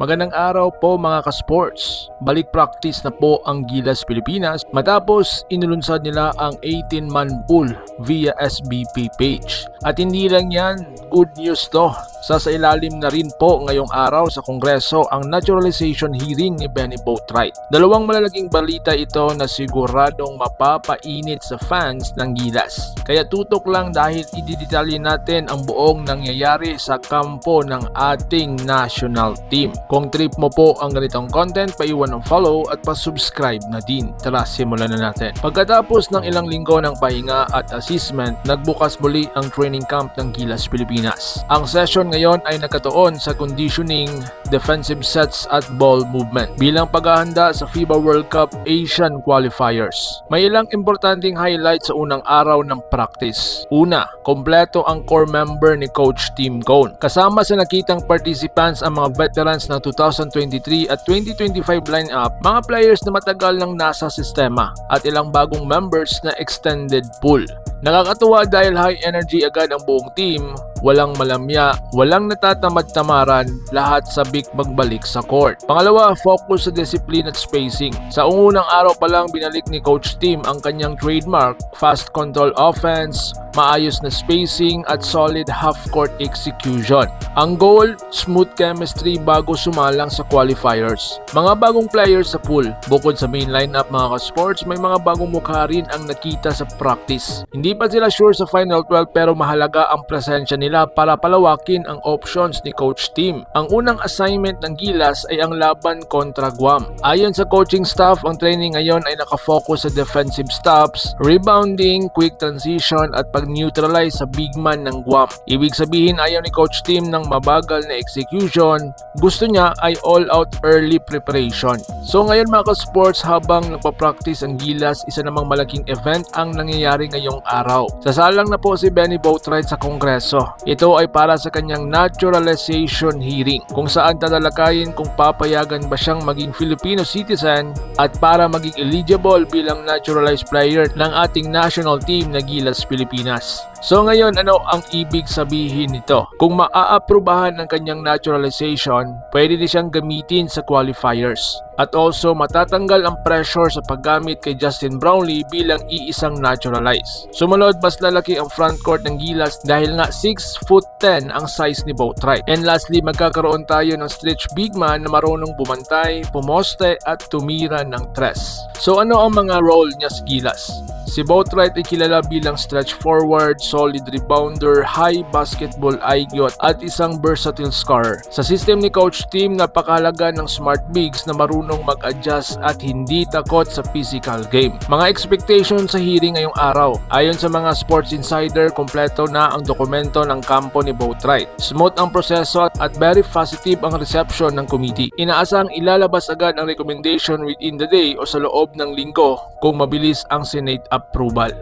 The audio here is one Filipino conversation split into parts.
Magandang araw po mga ka-sports. Balik practice na po ang Gilas Pilipinas matapos inulunsad nila ang 18-man pool via SBP page. At hindi lang yan, good news to. Sasailalim na rin po ngayong araw sa Kongreso ang naturalization hearing ni Benny Boatwright. Dalawang malalaking balita ito na siguradong mapapainit sa fans ng Gilas. Kaya tutok lang dahil ididetalye natin ang buong nangyayari sa kampo ng ating national team. Kung trip mo po ang ganitong content, paiwan ng follow at pa-subscribe na din. Tara, simulan na natin. Pagkatapos ng ilang linggo ng pahinga at assessment, nagbukas muli ang training camp ng Gilas Pilipinas. Ang session ngayon ay nakatuon sa conditioning, defensive sets at ball movement bilang paghahanda sa FIBA World Cup Asian Qualifiers. May ilang importanteng highlights sa unang araw ng practice. Una, kompleto ang core member ni Coach Tim Cone. Kasama sa nakitang participants ang mga veterans ng 2023 at 2025 lineup, mga players na matagal nang nasa sistema at ilang bagong members na extended pool. Nakakatuwa dahil high energy agad ang buong team, walang malamya, walang natatamad-tamaran, lahat sabik magbalik sa court. Pangalawa, focus sa discipline at spacing. Sa unang araw pa lang binalik ni Coach Tim ang kanyang trademark, fast control offense, maayos na spacing at solid half-court execution. Ang goal, smooth chemistry bago sumalang sa qualifiers. Mga bagong players sa pool. Bukod sa main lineup mga ka-sports, may mga bagong mukha rin ang nakita sa practice. Hindi pa sila sure sa Final 12 pero mahalaga ang presensya nila para palawakin ang options ni Coach Tim. Ang unang assignment ng Gilas ay ang laban kontra Guam. Ayon sa coaching staff, ang training ngayon ay nakafocus sa defensive stops, rebounding, quick transition at pag-neutralize sa big man ng Guam. Ibig sabihin ayaw ni Coach Tim ng mabagal na execution, gusto niya ay all-out early preparation. So ngayon mga ka-sports habang nagpa-practice ang Gilas, isa namang malaking event ang nangyayari ngayong araw. Sasalang na po si Benny Boatwright sa Kongreso. Ito ay para sa kanyang naturalization hearing kung saan tatalakayin kung papayagan ba siyang maging Filipino citizen at para maging eligible bilang naturalized player ng ating national team na Gilas Pilipinas. So ngayon ano ang ibig sabihin nito? Kung maaaprubahan ng kanyang naturalization, pwede din siyang gamitin sa qualifiers. At also matatanggal ang pressure sa paggamit kay Justin Brownlee bilang iisang naturalized. Sumunod mas lalaki ang front court ng Gilas dahil nga 6 foot 10 ang size ni Boatwright. And lastly, magkakaroon tayo ng stretch big man na marunong bumantay, pumoste at tumira ng tres. So ano ang mga role niya sa Gilas? Si Boatwright ay kilala bilang stretch forward, solid rebounder, high basketball IQ at isang versatile scorer. Sa system ni Coach Tim, napakahalaga ng smart bigs na marunong mag-adjust at hindi takot sa physical game. Mga expectation sa hearing ngayong araw. Ayon sa mga sports insider, kompleto na ang dokumento ng kampo ni Boatwright. Smooth ang proseso at very positive ang reception ng committee. Inaasang ilalabas agad ang recommendation within the day o sa loob ng linggo kung mabilis ang Senate approval.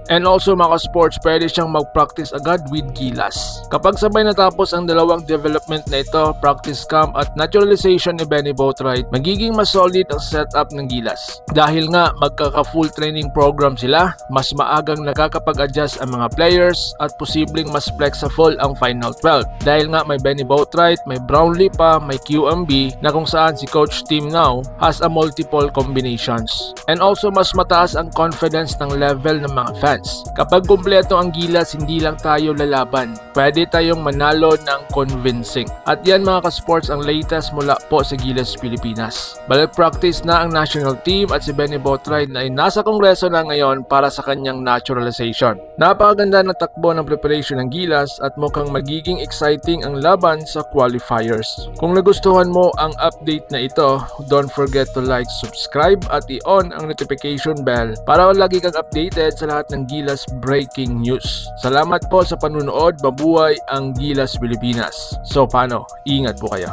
And also mga sports, pwede siyang mag-practice agad with Gilas. Kapag sabay natapos ang dalawang development na ito, practice camp at naturalization ni Benny Boatwright, magiging mas solid ang setup ng Gilas. Dahil nga magkaka-full training program sila, mas maagang nakakapag-adjust ang mga players at posibleng mas flexible ang Final 12. Dahil nga may Benny Boatwright, may Brownlee pa, may QMB na kung saan si Coach Team now has a multiple combinations. And also mas mataas ang confidence ng level ng mga fans. Kapag kumpleto ang gilas, hindi lang tayo lalaban. Pwede tayong manalo ng convincing. At yan mga ka-sports ang latest mula po sa Gilas Pilipinas. Balik practice na ang national team at si Benny Boatwright na ay nasa kongreso na ngayon para sa kanyang naturalization. Napakaganda ng takbo ng preparation ng Gilas at mukhang magiging exciting ang laban sa qualifiers. Kung nagustuhan mo ang update na ito, don't forget to like, subscribe at i-on ang notification bell para lagi kang updated sa lahat ng Gilas breaking news. Salamat po sa panunood, mabuhay ang Gilas Pilipinas. So paano? Ingat po kayo.